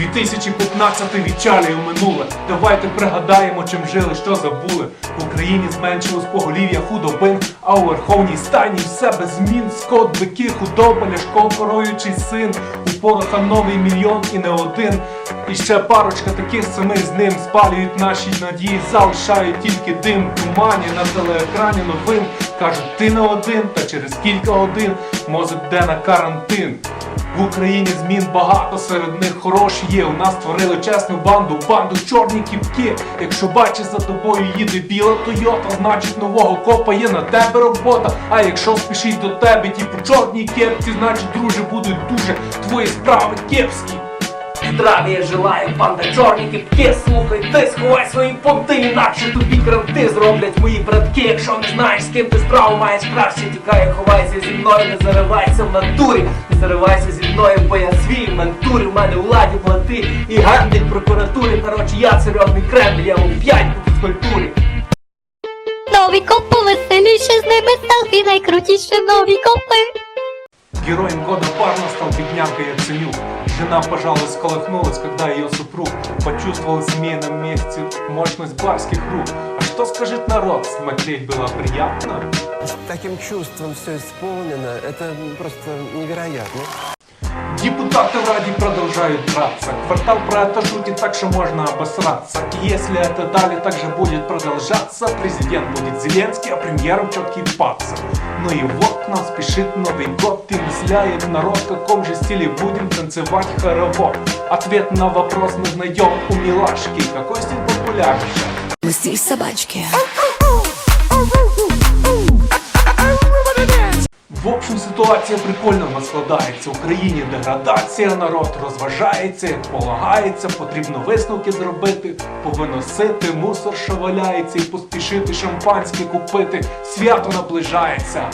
2015 відчалює минуле. Давайте пригадаємо, чим жили, що забули. В Україні зменшилось поголів'я худобин, а у Верховній Стані все без змін. Скот, бики, худоба, Ляшко, коруючий син. У пороха новий мільйон і не один. І ще парочка таких самих з ним спалюють наші надії, залишають тільки дим, тумані на телеекрані новин. Кажуть, ти не один, та через кілька годин мозок йде на карантин. В Україні змін багато, серед них хороші є. У нас створили чесну банду, банду чорні кіпки. Якщо бачиш за тобою їде біла Тойота, значить нового копа є на тебе робота. А якщо спішить до тебе, ті по чорній кепці, значить, друже, будуть дуже твої справи кепські. Здравия желаю, банда чорні кіпки, слухай, ти сховай свої понти, інакше тобі кранти зроблять мої братки. Якщо не знаєш, з ким ти справу маєш краще, тікай, ховайся зі мною, не заривайся в натурі, не заривайся зі мною, бо я свій в ментурі, в мене у ладі плати і гендель прокуратури. Коротше, я царьовний Кремль, я у п'ять по фізкультурі. Нові копи веселіше з ними селфі найкрутіше нові копи. Героем года парня стал бедняга Яценюк. Жена, пожалуй, сколыхнулась, когда ее супруг почувствовал в семейном месте мощность барских рук. А что скажет народ? Смотреть было приятно? С таким чувством все исполнено, это просто невероятно. Депутаты в Раде продолжают драться. Квартал про это шутит так, что можно обосраться. И если это далее также будет продолжаться, президент будет Зеленский, а премьером четкий паца. Ну и вот к нам спешит Новый год и мысляет народ, в каком же стиле будем танцевать хоровод. Ответ на вопрос мы найдем у милашки. Какой стиль популярнее? Стиль собачки. В общем, ситуація прикольно складається. В Україні деградація, народ розважається, полагається, потрібно висновки зробити, повиносити мусор, що валяється, і поспішити шампанське купити. Свято наближається.